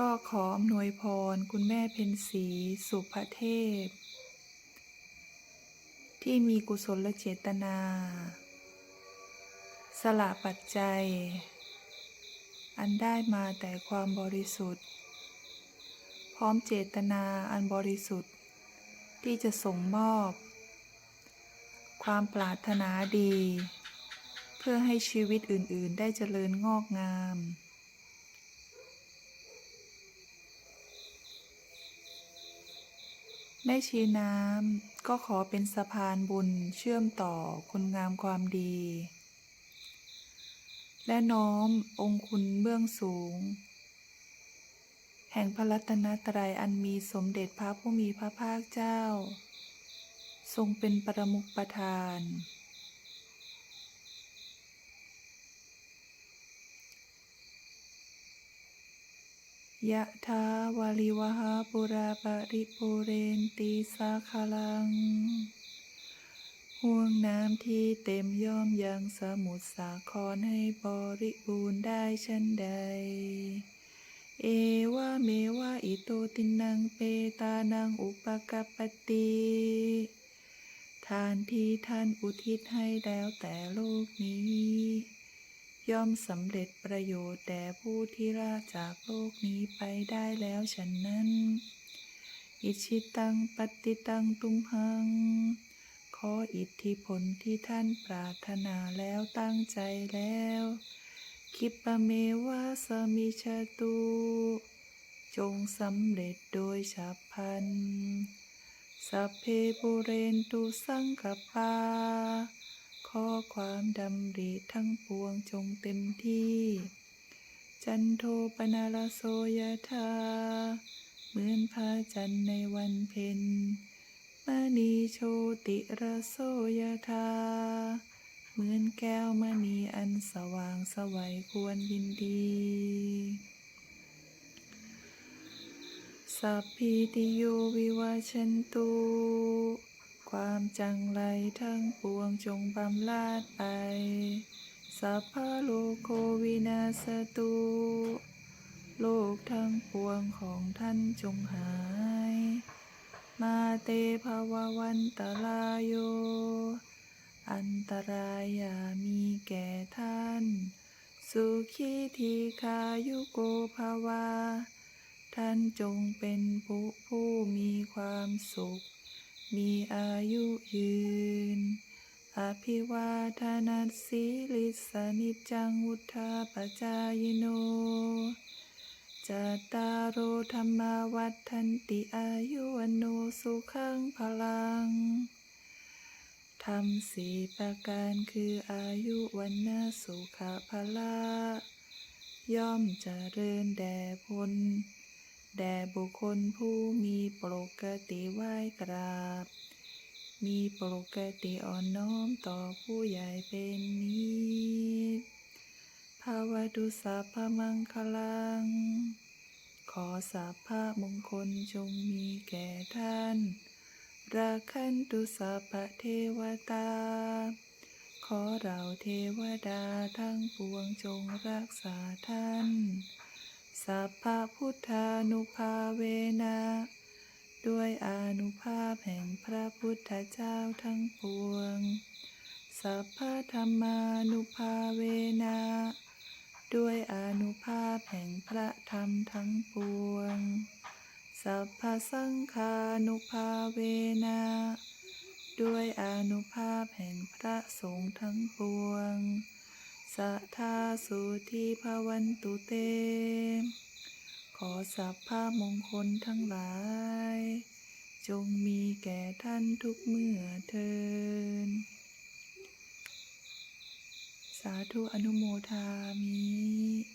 ก็ขออำนวยพรคุณแม่เพ็ญศรีสุภเทพ ที่มีกุศลเจตนา สละปัจจัย อันได้มาแต่ความบริสุทธิ์ พร้อมเจตนาอันบริสุทธิ์ ที่จะส่งมอบ ความปรารถนาดี เพื่อให้ชีวิตอื่นๆ ได้เจริญงอกงาม แม่ชีน้ำก็ขอเป็นสะพานบุญเชื่อมต่อคุณงามความดี และน้อมองคุณเบื้องสูง แห่งพระรัตนตรัยอันมีสมเด็จพระผู้มีพระภาคเจ้า ทรงเป็นประมุขประธาน ยะทาวาลิวหาปุราปริปุเรนตีสาคาลัง ห่วงน้ำที่เต็มย่อมยังสมุทรสาครให้บริบูรณ์ได้เช่นใด เอวะเมวะอิโตตินังเปตานังอุปกปติทานที่ท่านอุทิศให้แล้วแต่โลกนี้ ย่อมสำเร็จประโยชน์แด่ผู้ที่ละจากโลกนี้ไปได้แล้วฉะนั้น อิชิตังปฏิตังตุมหัง ขออิทธิพลที่ท่านปรารถนาแล้วตั้งใจแล้ว คิปะเมวะสมิชตุ จงสำเร็จโดยฉับพลัน สัพเพปุเรนตุสังกปา ขอความดำริทั้งปวงจงเต็มที่ จันโทปนาลโสยธาเหมือนพระจันทร์ในวันเพ็ญมณีโชติระโสยธาเหมือนแก้วมณีอันสว่างสวัยควรยินดี สัพพิติโยวิวาชันตุ ความจังไรทั้งปวงจงบำลาดไป สัพพะโลโควินาสตุ โลกทั้งปวงของท่านจงหาย มาเตภววันตรายโย อันตรายอย่ามีแก่ท่าน สุขีทีคายุโกภาวาท่านจงเป็นผู้ผู้มีความสุข มีอายุยืน อภิวาทนาสีลิสนิจังวุธาปจายโนจัตตารโอธรรมาวัฏทันติอายุวันโนสุขังพลังทำสี่ประการคืออายุวันนาสุขภละ ย่อมจเจริญแด่พล แด่บุคคลผู้มีปกติไหว้กราบ มีปกติอ่อนน้อมต่อผู้ใหญ่เป็นนิจภาวะดุสัพพมังคลัง ขอสัพพะมงคลจงมีแก่ท่าน ราคันตุสัพพะเทวตา ขอเราเทวดาทั้งปวงจงรักษาท่าน สัพพะพุทธานุภาเวนะด้วยอนุภาพแห่งพระพุทธเจ้าทั้งปวง สัพพะธรรมานุภาเวนะด้วยอนุภาพแห่งพระธรรมทั้งปวง สัพพะสังฆานุภาเวนะด้วยอนุภาพแห่งพระสงฆ์ทั้งปวง สัทธาสุธีภวันตุเต ขอสัพพะมงคลทั้งหลาย จงมีแก่ท่านทุกเมื่อเทิน สาธุอนุโมทามิ